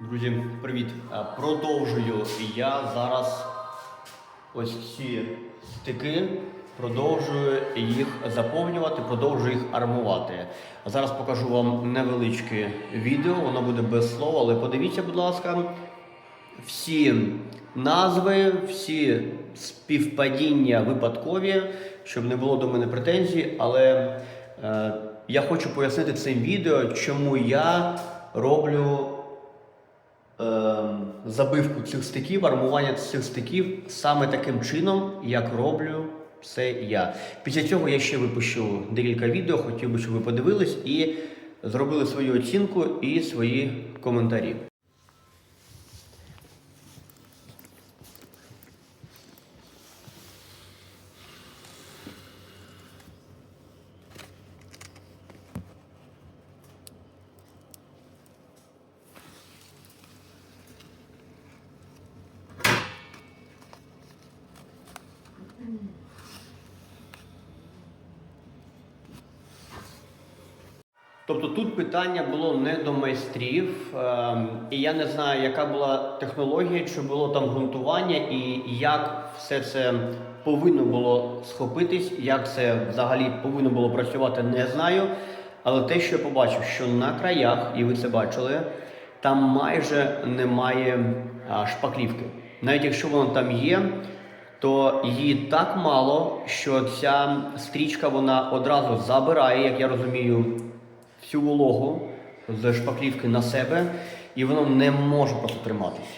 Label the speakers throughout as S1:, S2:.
S1: Друзі, привіт! Е, Продовжую я зараз ось ці стики, продовжую їх заповнювати, продовжую їх армувати. Зараз покажу вам невеличке відео, воно буде без слова, але подивіться, будь ласка, всі назви, всі співпадіння випадкові, щоб не було до мене претензій, але е, я хочу пояснити цим відео, чому я роблю забивку цих стиків, армування цих стиків саме таким чином, як роблю це я. Після цього я ще випущу декілька відео, хотів би, щоб ви подивились і зробили свою оцінку і свої коментарі. Тобто тут питання було не до майстрів, ем, і я не знаю, яка була технологія, чи було там ґрунтування, і як все це повинно було схопитись, як це взагалі повинно було працювати, не знаю. Але те, що я побачив, що на краях, і ви це бачили, там майже немає шпаклівки. Навіть якщо вона там є, то її так мало, що ця стрічка вона одразу забирає, як я розумію, всю вологу з шпаклівки на себе, і воно не може просто триматись.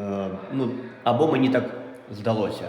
S1: Е, ну, або мені так здалося.